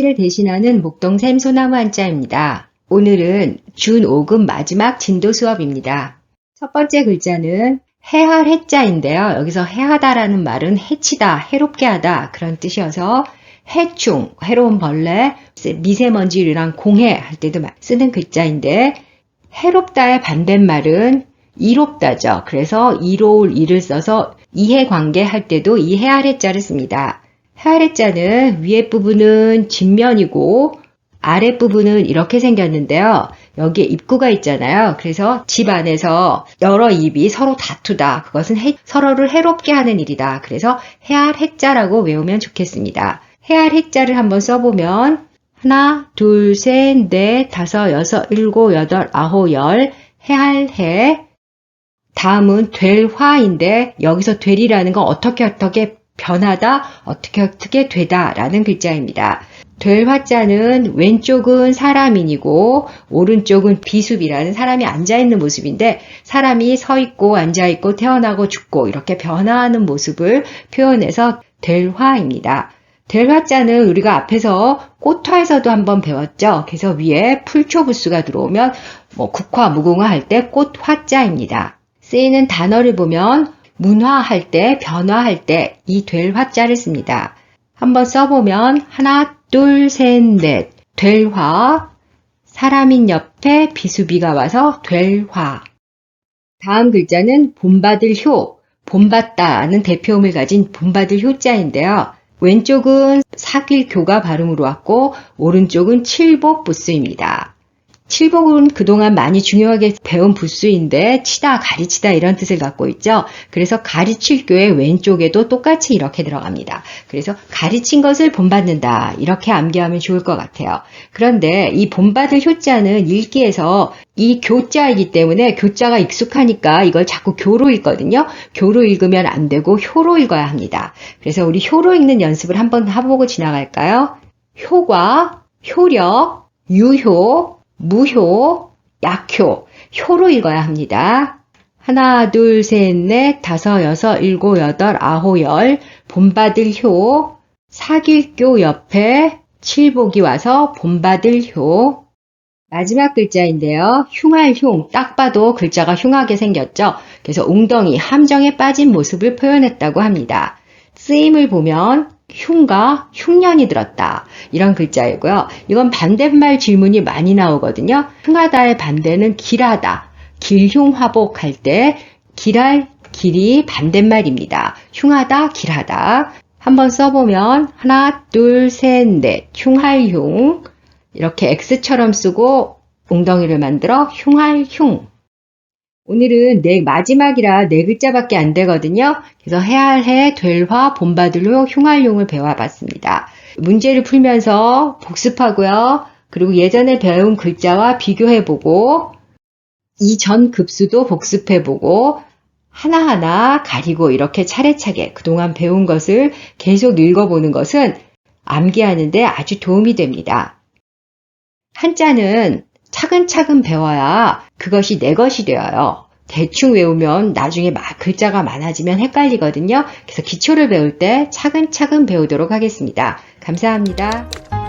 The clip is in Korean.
씨를 대신하는 목동샘 소나무 한자입니다. 오늘은 준 5급 마지막 진도 수업입니다. 첫 번째 글자는 해할 해자인데요. 여기서 해하다라는 말은 해치다, 해롭게 하다 그런 뜻이어서 해충, 해로운 벌레, 미세먼지랑 공해 할 때도 쓰는 글자인데 해롭다의 반대말은 이롭다죠. 그래서 이로울 이를 써서 이해관계 할 때도 이 해아래자를 씁니다. 해아래자는 위에 부분은 진면이고 아랫 부분은 이렇게 생겼는데요. 여기에 입구가 있잖아요. 그래서 집 안에서 여러 입이 서로 다투다. 그것은 해- 서로를 해롭게 하는 일이다. 그래서 해알 해자라고 외우면 좋겠습니다. 해알 해자를 한번 써보면 하나, 둘, 셋, 넷, 다섯, 여섯, 일곱, 여덟, 아홉, 열, 해할 해. 다음은 될 화인데 여기서 될이라는 건 어떻게 어떻게 변하다, 어떻게 어떻게 되다 라는 글자입니다. 될 화자는 왼쪽은 사람인이고 오른쪽은 비숲이라는 사람이 앉아 있는 모습인데 사람이 서 있고 앉아 있고 태어나고 죽고 이렇게 변화하는 모습을 표현해서 될 화입니다. 될 화자는 우리가 앞에서 꽃화에서도 한번 배웠죠. 그래서 위에 풀초부수가 들어오면 뭐 국화, 무궁화 할 때 꽃화자입니다. 쓰이는 단어를 보면 문화할 때, 변화할 때 이 될 화자를 씁니다. 한번 써보면 하나, 둘, 셋, 넷. 될 화. 사람인 옆에 비수비가 와서 될 화. 다음 글자는 본받을 효. 본받다는 대표음을 가진 본받을 효자인데요. 왼쪽은 사길 교가 발음으로 왔고 오른쪽은 칠복 부수입니다. 칠복은 그동안 많이 중요하게 배운 부수인데 치다, 가르치다 이런 뜻을 갖고 있죠. 그래서 가르칠 교의 왼쪽에도 똑같이 이렇게 들어갑니다. 그래서 가르친 것을 본받는다 이렇게 암기하면 좋을 것 같아요. 그런데 이 본받을 효자는 읽기에서 이 교자이기 때문에 교자가 익숙하니까 이걸 자꾸 교로 읽거든요. 교로 읽으면 안 되고 효로 읽어야 합니다. 그래서 우리 효로 읽는 연습을 한번 해보고 지나갈까요? 효과, 효력, 유효, 무효, 약효, 효로 읽어야 합니다. 하나, 둘, 셋, 넷, 다섯, 여섯, 일곱, 여덟, 아홉, 열, 본받을 효, 사길교 옆에 칠복이 와서 본받을 효. 마지막 글자인데요. 흉할 흉. 딱 봐도 글자가 흉하게 생겼죠. 그래서 웅덩이, 함정에 빠진 모습을 표현했다고 합니다. 쓰임을 보면 흉과 흉년이 들었다. 이런 글자이고요. 이건 반대말 질문이 많이 나오거든요. 흉하다의 반대는 길하다. 길흉화복 할 때 길할 길이 반대말입니다. 흉하다, 길하다. 한번 써보면 하나, 둘, 셋, 넷. 흉할흉. 이렇게 X처럼 쓰고 웅덩이를 만들어 흉할흉. 오늘은 네 마지막이라 네 글자밖에 안 되거든요. 그래서 해할해, 될 화, 본받을효, 흉할흉을 배워봤습니다. 문제를 풀면서 복습하고요. 그리고 예전에 배운 글자와 비교해보고 이전 급수도 복습해보고 하나하나 가리고 이렇게 차례차례 그동안 배운 것을 계속 읽어보는 것은 암기하는데 아주 도움이 됩니다. 한자는 차근차근 배워야 그것이 내 것이 되어요. 대충 외우면 나중에 막 글자가 많아지면 헷갈리거든요. 그래서 기초를 배울 때 차근차근 배우도록 하겠습니다. 감사합니다.